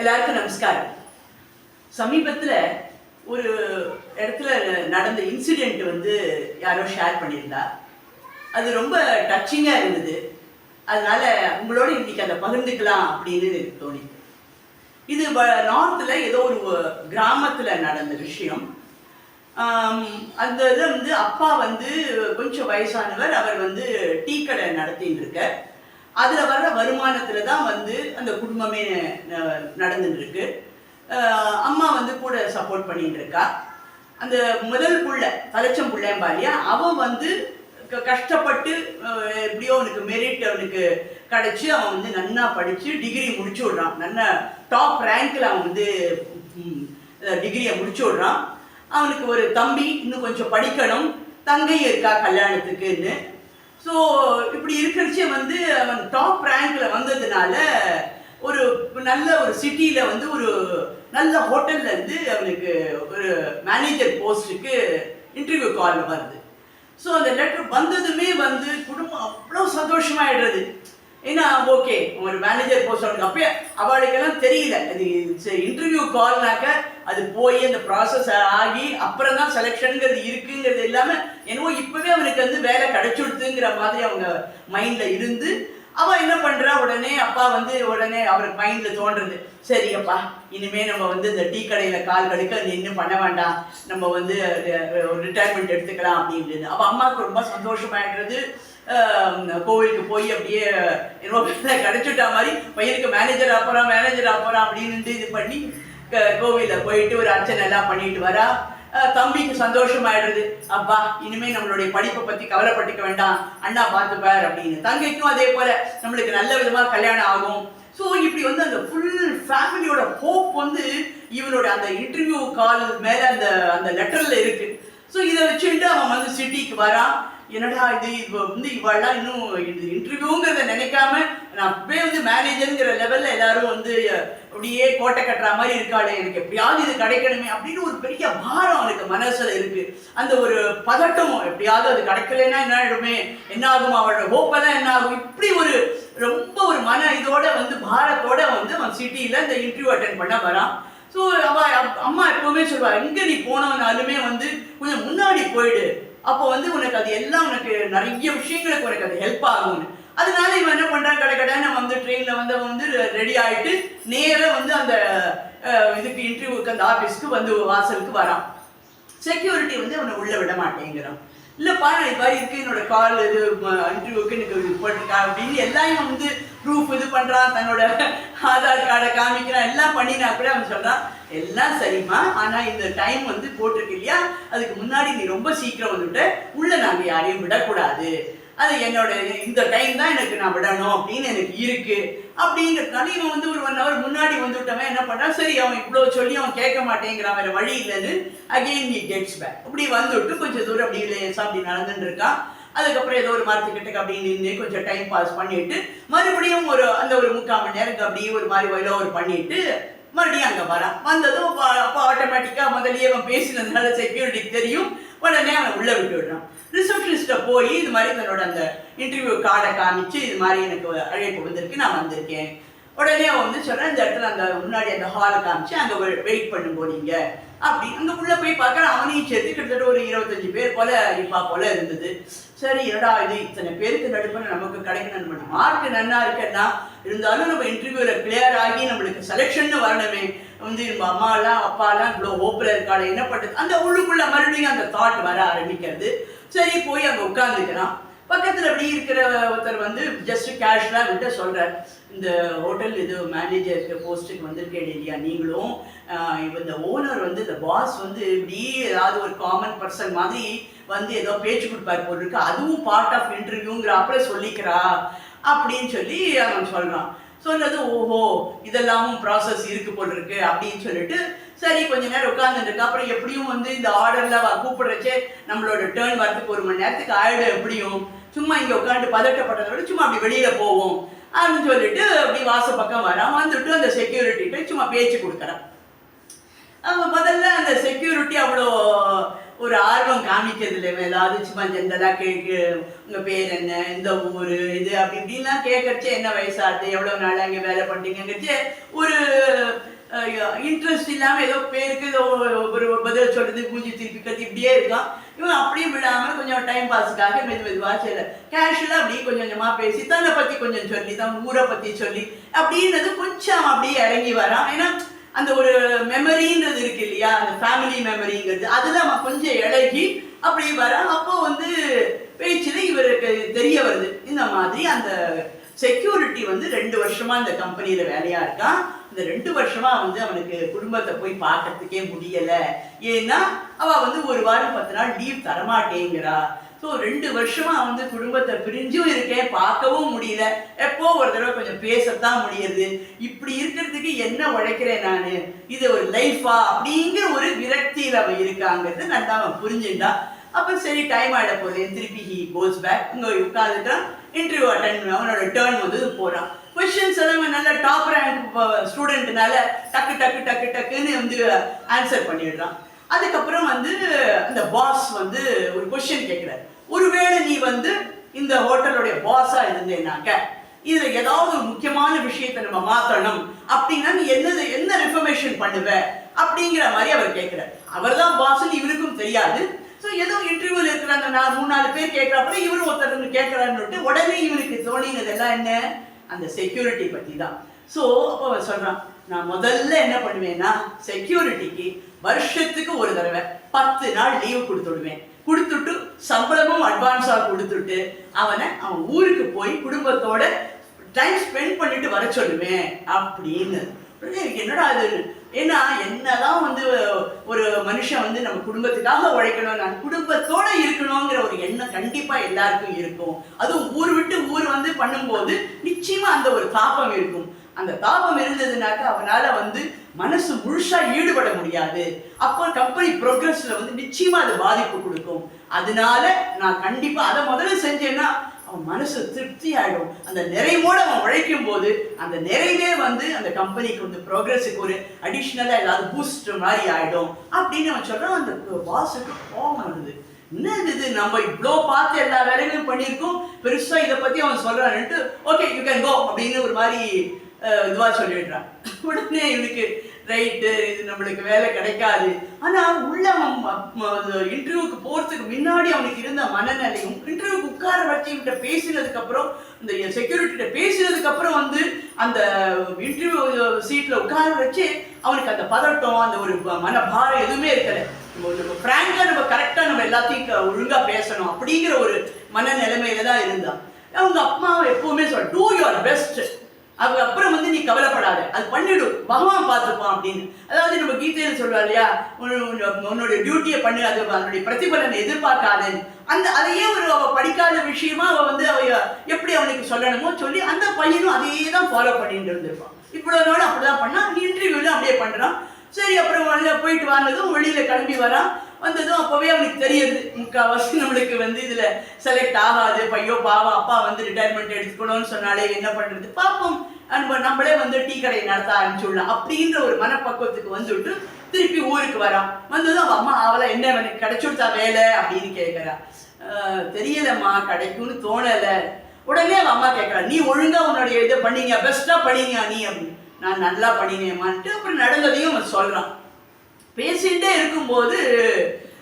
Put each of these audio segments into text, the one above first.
எல்லாருக்கும் நமஸ்காரம். சமீபத்தில் ஒரு இடத்துல நடந்த இன்சிடெண்ட் வந்து யாரோ ஷேர் பண்ணியிருந்தா. அது ரொம்ப டச்சிங்காக இருந்தது. அதனால உங்களோட இன்னைக்கு அதை பகிர்ந்துக்கலாம் அப்படின்னு எனக்கு தோணிது. இது நார்த்தில் ஏதோ ஒரு கிராமத்தில் நடந்த விஷயம். அந்த இதில் வந்து அப்பா வந்து கொஞ்சம் வயசானவர். அவர் வந்து டீ கடை நடத்தின்னு இருக்கார். அதில் வர்ற வருமானத்தில் தான் வந்து அந்த குடும்பமே ந- நடந்துட்டு இருக்கு அம்மா வந்து கூட சப்போர்ட் பண்ணிட்டு இருக்கா அந்த முதல் புள்ள தலைச்சம் புள்ளையம்பா இல்லையா அவன் வந்து க- கஷ்டப்பட்டு எப்படியோ அவனுக்கு மெரிட் அவனுக்கு கிடைச்சி அவன் வந்து நன்னா படித்து டிகிரி முடிச்சு விடுறான். நல்ல டாப் ரேங்கில் அவன் வந்து டிகிரியை முடிச்சு விடுறான். அவனுக்கு ஒரு தம்பி இன்னும் கொஞ்சம் படிக்கணும். தங்கையும் இருக்கா கல்யாணத்துக்குன்னு. ஸோ இப்படி இருக்கிறச்சே வந்து அவன் டாப் ரேங்க்ல வந்ததுனால ஒரு நல்ல ஒரு சிட்டியில வந்து ஒரு நல்ல ஹோட்டல்ல இருந்து அவனுக்கு ஒரு மேனேஜர் போஸ்ட்டுக்கு இன்டர்வியூ கால் வருது. ஸோ அந்த லெட்டர் வந்ததுமே வந்து குடும்பம் அவ்வளோ சந்தோஷமாயிடுறது. ஏன்னா ஓகே ஒரு மேனேஜர் போஸ்ட் அவனுக்கு அப்பயே அவளுக்கெல்லாம் தெரியல. அது இன்டர்வியூ கால்னாக்க அது போய் அந்த ப்ராசஸ் ஆகி அப்புறம் தான் செலெக்ஷனுங்கிறது இருக்குங்கிறது இல்லாமல் என்னவோ இப்போவே அவனுக்கு வந்து வேலை கிடைச்சுடுத்துங்கிற மாதிரி அவங்க மைண்டில் இருந்து அவன் என்ன பண்ணுறா உடனே அப்பா வந்து உடனே அவருக்கு மைண்டில் தோன்றது. சரி அப்பா இனிமே நம்ம வந்து இந்த டீ கடையில் கால் கடுக்க நின்று பண்ண வேண்டாம். நம்ம வந்து ஒரு ரிட்டையர்மெண்ட் எடுத்துக்கலாம் அப்படின்றது. அப்போ அம்மாவுக்கு ரொம்ப சந்தோஷமாயிடுறது. கோவிலுக்கு போய் அப்படியே என்னோ வேலை மாதிரி பையனுக்கு மேனேஜர் ஆப்போறான் மேனேஜர் ஆப்போறான் அப்படின்னு இது பண்ணி கோவிலில் போயிட்டு ஒரு அர்ச்சனை எல்லாம் பண்ணிட்டு வரா. தம்பிக்கு சந்தோஷமாயிடுறது. அப்பா இனிமே நம்மளுடைய படிப்பை பத்தி கவலைப்பட்டுக்க வேண்டாம். அண்ணா பார்த்துப்பார் அப்படின்னு. தங்கைக்கும் அதே போல. நம்மளுக்கு நல்ல விதமா கல்யாணம் ஆகும். ஸோ இப்படி வந்து அந்த ஃபுல் ஃபேமிலியோட ஹோப் வந்து இவனோட அந்த இன்டர்வியூ கால் மேல அந்த அந்த லெட்டர்ல இருக்கு. ஸோ இதை வச்சுட்டு அவன் வந்து சிட்டிக்கு வரான். என்னடா இது? இப்போ வந்து இவாள்லாம் இன்னும் இந்த இன்டர்வியூங்கிறத நினைக்காம நான் அப்பவே வந்து மேனேஜருங்கிற லெவலில் எல்லாரும் வந்து அப்படியே கோட்டை கட்டுற மாதிரி இருக்காளே எனக்கு எப்படியாவது இது கிடைக்கணுமே அப்படின்னு ஒரு பெரிய பாரம் அவனுக்கு மனசில் இருக்கு. அந்த ஒரு பதட்டம் எப்படியாவது அது கிடைக்கலன்னா என்ன ஆகிடுமே என்ன ஆகும்? அவளோட ஹோப்பெல்லாம் என்ன ஆகும்? இப்படி ஒரு ரொம்ப ஒரு மன இதோட வந்து பாரத்தோட வந்து அவன் சிட்டியில் இந்த இன்டர்வியூ அட்டன் பண்ண வரான். ஸோ அவ அப்- அம்மா எப்பவுமே சொல்லுவா எங்க நீ போனவனாலுமே வந்து கொஞ்சம் முன்னாடி போயிடு. அப்போ வந்து உனக்கு அது எல்லாம் உனக்கு நிறைய விஷயங்களுக்கு உனக்கு அது ஹெல்ப் ஆகும்னு. அதனால இவன் என்ன பண்ணுறான் கடை கடைன்னு வந்து ட்ரெயினில் வந்து அவன் வந்து ரெடி ஆகிட்டு நேராக வந்து அந்த இதுக்கு இன்டர்வியூக்கு அந்த ஆஃபீஸ்க்கு வந்து வாசலுக்கு வரான். செக்யூரிட்டி வந்து அவனை உள்ளே விட மாட்டேங்கிறான். இல்லப்பா நான் இது மாதிரி இருக்கு என்னோட கால் இது இன்டர்வியூக்கு எனக்கு இது போட்டிருக்கா? அப்படின்னு எல்லாம் வந்து ப்ரூஃப் இது பண்ணுறான் தன்னோட ஆதார் கார்டை காமிக்கிறான். எல்லாம் பண்ணினா கூட அவன் சொல்கிறான் எல்லாம் சரிம்மா. ஆனால் இந்த டைம் வந்து போட்டிருக்கு இல்லையா? அதுக்கு முன்னாடி நீ ரொம்ப சீக்கிரம் வந்துவிட்ட உள்ளே நாங்கள் யாரையும் விடக்கூடாது. அது என்னோட இந்த டைம் தான் எனக்கு நான் விடணும் அப்படின்னு எனக்கு இருக்கு. அப்படிங்கிறதுனால இவன் வந்து ஒரு ஒன் ஹவர் முன்னாடி வந்துவிட்டவன் என்ன பண்ணான் சரி அவன் இவ்வளோ சொல்லி அவன் கேட்க மாட்டேங்கிறான் வேற வழி இல்லைன்னு அகெயின் நீ கெட்ஸ் பேக் இப்படி வந்துவிட்டு கொஞ்சம் தூரம் அப்படி இல்லையா அப்படி நடந்துட்டு இருக்கான் அதுக்கப்புறம் ஏதோ ஒரு மரத்துக்கிட்ட அப்படி நின்று கொஞ்சம் டைம் பாஸ் பண்ணிட்டு மறுபடியும் ஒரு அந்த ஒரு முக்கால் மணி நேரம் அப்படியே ஒரு மாதிரி வயலோ ஒரு பண்ணிட்டு மறுபடியும் அங்கே வரான். வந்ததும் அப்போ ஆட்டோமேட்டிக்காக முதல்லயே அவன் பேசினதுனால செக்யூரிட்டிக்கு தெரியும். உடனே அவன் உள்ளே விட்டு விடுறான். ரிசப்ஷனிஸ்ட்டை போய் இது மாதிரி தன்னோட அந்த இன்டர்வியூ கார்டை காமிச்சு இது மாதிரி எனக்கு அழைப்பு வந்திருக்கு நான் வந்திருக்கேன். உடனே அவன் வந்து சொல்கிறேன் இந்த இடத்துல அந்த முன்னாடி அந்த ஹாலை காமிச்சு அங்கே வெயிட் பண்ணும் போனீங்க அப்படி அங்கே உள்ளே போய் பார்க்க அவனையும் சேர்த்து கிட்டத்தட்ட ஒரு இருபத்தஞ்சு பேர் போல இருப்பா போல இருந்தது. சரி என்னடா இது? இத்தனை பேருக்கு நடுப்புற நமக்கு கிடைக்கணும் நம்ம மார்க் நன்னா இருக்கேன்னா இருந்தாலும் நம்ம இன்டர்வியூவில் கிளியர் ஆகி நம்மளுக்கு செலெக்ஷன் வரணுமே. வந்து நம்ம அம்மாலாம் அப்பாலாம் இவ்வளோ ஓப்பில் இருக்காளே என்ன பண்ணுறது அந்த உள்ளுக்குள்ள மறுபடியும் அந்த தாட் வர ஆரம்பிக்கிறது. சரி போய் அங்கே உட்காந்துக்கிறான் பக்கத்தில் அப்படி இருக்கிற ஒருத்தர் வந்து ஜஸ்ட் கேஷுவலாக விட்டு சொல்கிறார் இந்த ஹோட்டல் இது மேனேஜருக்கு போஸ்ட்டுக்கு வந்திருக்கேன் இல்லையா நீங்களும். இந்த ஓனர் வந்து இந்த பாஸ் வந்து இப்படி ஏதாவது ஒரு காமன் பர்சன் மாதிரி வந்து ஏதோ பேச்சு கொடுப்பாரு போல் இருக்கு. அதுவும் பார்ட் ஆஃப் இன்டர்வியூங்கிற அப்புறம் சொல்லிக்கிறா அப்படின்னு சொல்லி அவன் சொல்கிறான் சொன்னது ஓஹோ இதெல்லாமும் ப்ராசஸ் இருக்கு போல் இருக்கு அப்படின்னு சொல்லிட்டு சரி கொஞ்ச நேரம் உட்காந்துருக்கு அப்புறம் எப்படியும் வந்து இந்த ஆர்டர்ல கூப்பிடுறச்சே நம்மளோட டேர்ன் வரதுக்கு ஒரு மணி நேரத்துக்கு ஆயிடும் எப்படியும். சும்மா இங்க உட்காந்து பதட்டப்பட்டதை விட சும்மா அப்படி வெளியில போவோம் அப்படின்னு சொல்லிட்டு அப்படி வாச பக்கம் வரான் வந்துட்டு அந்த செக்யூரிட்டிகிட்ட சும்மா பேச்சு கொடுக்குறான். முதல்ல அந்த செக்யூரிட்டி அவ்வளோ ஒரு ஆர்வம் காமிக்கிறது இல்லை ஏதாவது சும்மா ஜென்ரலாக கேட்கு உங்கள் பேர் என்ன இந்த ஊர் இது அப்படி இப்படின்லாம் கேட்கறச்சே என்ன வயசாகுது எவ்வளோ நாள் இங்கே வேலை பண்ணுறீங்கங்கிறச்சே ஒரு இன்ட்ரெஸ்ட் இல்லாமல் ஏதோ பேருக்கு ஏதோ ஒரு பதில் சொல்றது பூஜை திருப்பி கத்தி இப்படியே இருக்கான் இவன் அப்படியே விடாமல் கொஞ்சம் டைம் பாஸுக்காக மெது மெதுவாக சில கேஷுவலாக அப்படியே கொஞ்சம் கொஞ்சமாக பேசி தன்னை பற்றி கொஞ்சம் சொல்லி தன் ஊரை பற்றி சொல்லி அப்படின்றது கொஞ்சம் அப்படியே இறங்கி வரான் ஏன்னா அந்த ஒரு மெமரின்றது இருக்கு இல்லையா? அந்த ஃபேமிலி மெமரிங்கிறது அதில் அவன் கொஞ்சம் இழகி அப்படி வரான் அப்போ வந்து பேச்சில் இவருக்கு தெரிய வருது. இந்த மாதிரி அந்த செக்யூரிட்டி வந்து ரெண்டு வருஷமா இந்த கம்பெனியில வேலையா இருக்கான் இந்த ரெண்டு வருஷமா வந்து அவனுக்கு குடும்பத்தை போய் பார்க்கறதுக்கே முடியல. ஏன்னா அவ வந்து ஒரு வாரம் பத்து நாள் லீவ் தரமாட்டேங்கிறா. ஸோ ரெண்டு வருஷமா வந்து குடும்பத்தை பிரிஞ்சும் இருக்கேன் பார்க்கவும் முடியல. எப்போ ஒரு தடவை கொஞ்சம் பேசத்தான் முடியுது. இப்படி இருக்கிறதுக்கு என்ன உழைக்கிறேன் நான்? இது ஒரு லைஃபா அப்படிங்கிற ஒரு விரக்தியில் அவன் இருக்காங்கிறது நல்லா அவன் புரிஞ்சுட்டான் அப்போ சரி டைம் ஆகிட போகுது. திருப்பி ஹி கோஸ் பேக் இங்கே உட்காந்துட்டான் இன்டர்வியூ அட்டன் அவனோட டேர்ன் வந்து போகிறான் கொஷின்ஸ் எல்லாம் நல்ல டாப் ரேங்க் ஸ்டூடெண்ட்னால டக்கு டக்கு டக்கு டக்குன்னு வந்து ஆன்சர் பண்ணிடுறான். அதுக்கப்புறம் வந்து அந்த பாஸ் வந்து ஒரு கொஷின் கேட்குறாரு. ஒருவேளை நீ வந்து இந்த ஹோட்டலுடைய பாஸாக இருந்தேனாக்க இதுல ஏதாவது ஒரு முக்கியமான விஷயத்தை நம்ம மாத்தணும். அப்படின்னா நீ என்னது என்ன ரெஃபர்மேஷன் பண்ணுவ? அப்படிங்கிற மாதிரி அவர் கேட்கிறார். அவர் தான் பாஸ்ன்னு இவருக்கும் தெரியாது. ஸோ ஏதோ இன்டர்வியூவில் இருக்கிறாங்க. நான் மூணு நாலு பேர் கேட்கிறப்ப இவரும் ஒருத்தர் கேட்குறாருன்னு உடனே இவனுக்கு தோணினதெல்லாம் என்ன? அந்த செக்யூரிட்டி பற்றி தான் ஸோ அப்போ அவன் சொல்கிறான் நான் முதல்ல என்ன பண்ணுவேன்னா செக்யூரிட்டிக்கு வருஷத்துக்கு ஒரு தடவை பத்து நாள் லீவு கொடுத்துடுவேன். கொடுத்துட்டு சம்பளமும் அட்வான்ஸாக கொடுத்துட்டு அவனை அவன் ஊருக்கு போய் குடும்பத்தோட டைம் ஸ்பெண்ட் பண்ணிட்டு வர சொல்லுவேன். அப்படின்னு. என்னடா அது ஏன்னா என்னதான் வந்து ஒரு மனுஷன் வந்து நம்ம குடும்பத்துக்காக உழைக்கணும் நான் குடும்பத்தோட இருக்கணுங்கிற ஒரு எண்ணம் கண்டிப்பா எல்லாருக்கும் இருக்கும். அதுவும் ஊர் விட்டு ஊர் வந்து பண்ணும்போது நிச்சயமா அந்த ஒரு தாபம் இருக்கும். அந்த தாபம் இருந்ததுனாக்க அவனால வந்து மனசு முழுசா ஈடுபட முடியாது. அப்போ கம்பெனி ப்ரோக்ரஸ்ல வந்து நிச்சயமா அது பாதிப்பு கொடுக்கும். அதனால நான் கண்டிப்பா அதை முதல்ல செஞ்சேன்னா அவன் மனசு திருப்தி ஆகிடும் அந்த நிறைவோடு அவன் உழைக்கும் போது அந்த நிறைவே வந்து அந்த கம்பெனிக்கு வந்து ப்ரோக்ரஸுக்கு ஒரு அடிஷ்னலாக ஏதாவது பூஸ்ட் மாதிரி ஆகிடும் அப்படின்னு அவன் சொல்கிறான் அந்த பாஸுக்கு கோபம் வருது. என்ன இது நம்ம இவ்வளோ பார்த்து எல்லா வேலைகளும் பண்ணியிருக்கோம். பெருசாக இதை பற்றி அவன் சொல்கிறான்ட்டு ஓகே யூ கேன் கோ அப்படின்னு ஒரு மாதிரி இதுவாக சொல்லிடுறான். உடனே இவனுக்கு ரைட்டு இது நம்மளுக்கு வேலை கிடைக்காது. ஆனால் உள்ள இன்டர்வியூக்கு போகிறதுக்கு முன்னாடி அவனுக்கு இருந்த மனநிலையும் இன்டர்வியூக்கு உட்கார வச்சு பேசினதுக்கப்புறம் பேசினதுக்கு அப்புறம் இந்த செக்யூரிட்டிகிட்ட பேசினதுக்கு அப்புறம் வந்து அந்த இன்டர்வியூ சீட்ல உட்கார வச்சு அவனுக்கு அந்த பதட்டம் அந்த ஒரு மனபாரம் எதுவுமே இருக்கல. நம்ம நம்ம நம்ம கரெக்டாக நம்ம எல்லாத்தையும் ஒழுங்காக பேசணும் அப்படிங்கிற ஒரு மனநிலைமையில தான் இருந்தான். அவங்க அம்மா எப்பவுமே சொல் டூ யுவர் பெஸ்ட் அதுக்கப்புறம் வந்து நீ கவலைப்படாத. அது பண்ணிடும் பகவான் பார்த்துப்பான் அப்படின்னு. அதாவது நம்ம கீதையில சொல்றா இல்லையா? உன்னு- உன்னோட டியூட்டியை பண்ணு. அது அதனுடைய பிரதிபலனை எதிர்பார்க்காதன்னு அந்த அதையே ஒரு அவ படிக்காத விஷயமா அவ வந்து அவ எப்படி அவனுக்கு சொல்லணுமோ சொல்லி அந்த பையனும் அதையே தான் ஃபாலோ பண்ணிட்டு இருந்திருப்பான். இவ்வளவு நாள் அப்படிதான் பண்ணா இன்டர்வியூல அப்படியே பண்றான். சரி அப்புறம் வெளியில போயிட்டு வந்ததும் வெளியில கிளம்பி வரான். வந்ததும் அப்போவே அவனுக்கு தெரியுது. முக்கால்வாசி நம்மளுக்கு வந்து இதில் செலக்ட் ஆகாது. பையோ பாவா அப்பா வந்து ரிட்டையர்மெண்ட் எடுத்துக்கணும்னு சொன்னாலே என்ன பண்ணுறது பார்ப்போம். நம்ம நம்மளே வந்து டீ கடை நடத்த ஆரம்பிச்சுடலாம். அப்படின்ற ஒரு மனப்பக்குவத்துக்கு வந்துட்டு திருப்பி ஊருக்கு வரான் வந்ததும் அவன் அம்மா அவளை என்ன எனக்கு கிடைச்சுடுத்தா வேலை? அப்படின்னு கேட்குறா தெரியலம்மா கிடைக்கும்னு தோணல. உடனே அவன் அம்மா கேட்குறா நீ ஒழுங்காக உன்னுடைய இதை பண்ணீங்க. பெஸ்ட்டாக பண்ணீங்க நீ. அப்படின்னு. நான் நல்லா பண்ணினேம்மான்ட்டு அப்புறம் நடந்ததையும் அவன் சொல்கிறான் பேசிகிட்டே இருக்கும்போது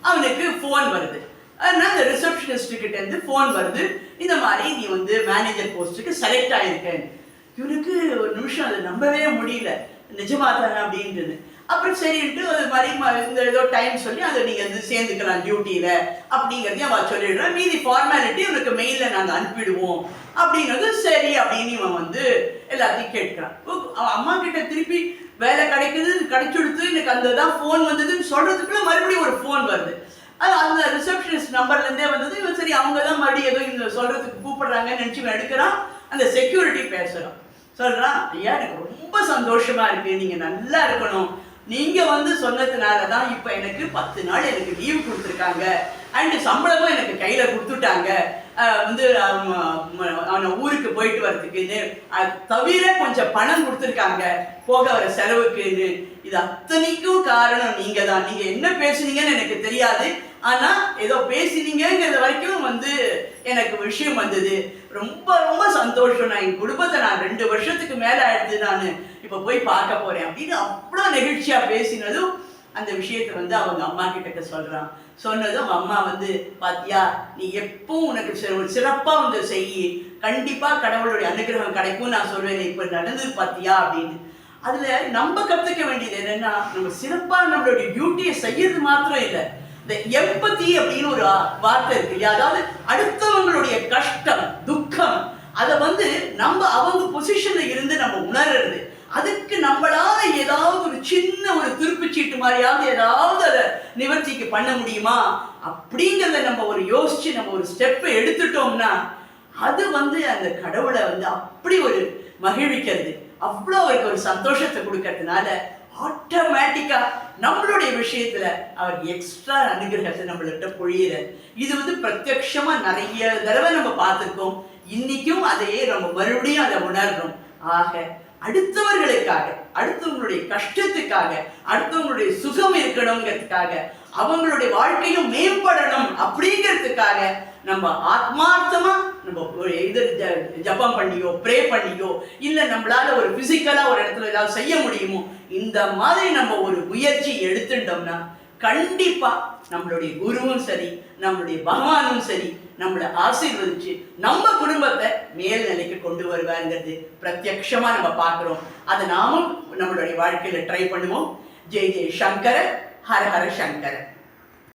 அவனுக்கு ஃபோன் வருது. அதனால அந்த ரிசப்ஷனிஸ்ட் கிட்டேருந்து ஃபோன் வருது. இந்த மாதிரி நீ வந்து மேனேஜர் போஸ்ட்டுக்கு செலக்ட் ஆயிருக்கேன். இவனுக்கு ஒரு நிமிஷம் அதை நம்பவே முடியல. நிஜமா தானே அப்படின்றது. அப்புறம் சரின்ட்டு அது மாதிரி இந்த ஏதோ டைம் சொல்லி அதை நீங்கள் வந்து சேர்ந்துக்கலாம் டியூட்டியில் அப்படிங்கிறதையும் அவன் சொல்லிடுறான் மீதி ஃபார்மாலிட்டி உனக்கு மெயிலில் நாங்கள் அனுப்பிடுவோம். அப்படிங்கிறது சரி அப்படின்னு இவன் வந்து எல்லாத்தையும் கேட்குறான். ஓ, அவன் அம்மா கிட்ட திருப்பி வேலை கிடைக்குது கிடைச்சுடுத்து எனக்கு அந்த தான் ஃபோன் வந்ததுன்னு சொல்கிறதுக்குள்ள மறுபடியும் ஒரு ஃபோன் வருது. அது அந்த ரிசப்ஷனிஸ்ட் நம்பர்லேருந்தே வந்தது. இவன் சரி அவங்க தான் மறுபடியும் ஏதோ இந்த சொல்கிறதுக்கு கூப்பிடுறாங்கன்னு நினச்சி எடுக்கிறான். அந்த செக்யூரிட்டி பேசுகிறோம் சொல்கிறான் ஐயா எனக்கு ரொம்ப சந்தோஷமாக இருக்குது நீங்கள் நல்லா இருக்கணும். நீங்கள் வந்து சொன்னதுனால தான் இப்போ எனக்கு பத்து நாள் எனக்கு லீவ் கொடுத்துருக்காங்க. அண்ட் சம்பளமும் எனக்கு கையில் கொடுத்துட்டாங்க. வந்து அவனை ஊருக்கு போயிட்டு வர்றதுக்குன்னு அது தவிர கொஞ்சம் பணம் கொடுத்துருக்காங்க. போக வர செலவுக்குன்னு. இது அத்தனைக்கும் காரணம் நீங்க தான் நீங்க என்ன பேசுனீங்கன்னு எனக்கு தெரியாது. ஆனா ஏதோ பேசினீங்கிறது வரைக்கும் வந்து எனக்கு விஷயம் வந்தது. ரொம்ப ரொம்ப சந்தோஷம். நான் என் குடும்பத்தை நான் ரெண்டு வருஷத்துக்கு மேல ஆயிடுது நான். இப்போ போய் பார்க்க போறேன் அப்படின்னு அவ்வளோ நெகிழ்ச்சியா பேசினதும் அந்த விஷயத்தை வந்து அவங்க அம்மா கிட்ட சொல்றான் சொன்னதும் அம்மா வந்து பாத்தியா நீ எப்பவும் உனக்கு ஒரு சிறப்பா வந்து செய். கண்டிப்பா கடவுளுடைய அனுகிரகம் கிடைக்கும் நான் சொல்வேன் இப்ப நடந்தது பாத்தியா அப்படின்னு. அதுல நம்ம கத்துக்க வேண்டியது என்னன்னா நம்ம சிறப்பா நம்மளுடைய டியூட்டியை செய்யறது மாத்திரம் இல்லை. இந்த எம்பத்தி அப்படின்னு ஒரு ஆ- வார்த்தை இருக்கு இல்லையா? அதாவது அடுத்தவங்களுடைய கஷ்டம் துக்கம் அதை வந்து நம்ம அவங்க பொசிஷன்ல இருந்து நம்ம உணர்றது. அதுக்கு நம்மளால ஏதாவது ஒரு சின்ன ஒரு திருப்புச்சீட்டு மாதிரியாவது ஏதாவது நிவர்த்திக்கு பண்ண முடியுமா? அப்படிங்கிறத நம்ம ஒரு யோசிச்சு நம்ம ஒரு ஸ்டெப்பை எடுத்துட்டோம்னா அது வந்து அந்த கடவுளை வந்து அப்படி ஒரு மகிழ்விக்கிறது. அவ்வளோ அவருக்கு ஒரு சந்தோஷத்தை கொடுக்கறதுனால ஆட்டோமேட்டிக்கா நம்மளுடைய விஷயத்துல அவர் எக்ஸ்ட்ரா அனுகிரகத்தை நம்மள்கிட்ட பொழியிற இது வந்து பிரத்யக்ஷமா நிறைய தடவை நம்ம பார்த்துருக்கோம். இன்னைக்கும் அதையே நம்ம மறுபடியும் அதை உணர்றோம். ஆக அடுத்தவர்களுக்காக அடுத்தவங்களுடைய கஷ்டத்துக்காக அடுத்தவங்களுடைய சுகம் இருக்கணுங்கிறதுக்காக அவங்களுடைய வாழ்க்கையும் மேம்படணும் அப்படிங்கிறதுக்காக நம்ம ஆத்மார்த்தமா நம்ம ஒரு இது ஜ- ஜபம் பண்ணியோ ப்ரே பண்ணியோ இல்ல நம்மளால ஒரு பிசிக்கலா ஒரு இடத்துல ஏதாவது செய்ய முடியுமோ இந்த மாதிரி நம்ம ஒரு முயற்சி எடுத்துட்டோம்னா கண்டிப்பா நம்மளுடைய குருவும் சரி நம்மளுடைய பகவானும் சரி நம்மளை ஆசீர்வதிச்சு நம்ம குடும்பத்தை மேல்நிலைக்கு கொண்டு வருவாங்கிறது பிரத்யக்ஷமா நம்ம பார்க்கிறோம். அதை நாமும் நம்மளுடைய வாழ்க்கையில ட்ரை பண்ணுவோம். ஜெய் ஜெய் சங்கர ஹர ஹர சங்கர.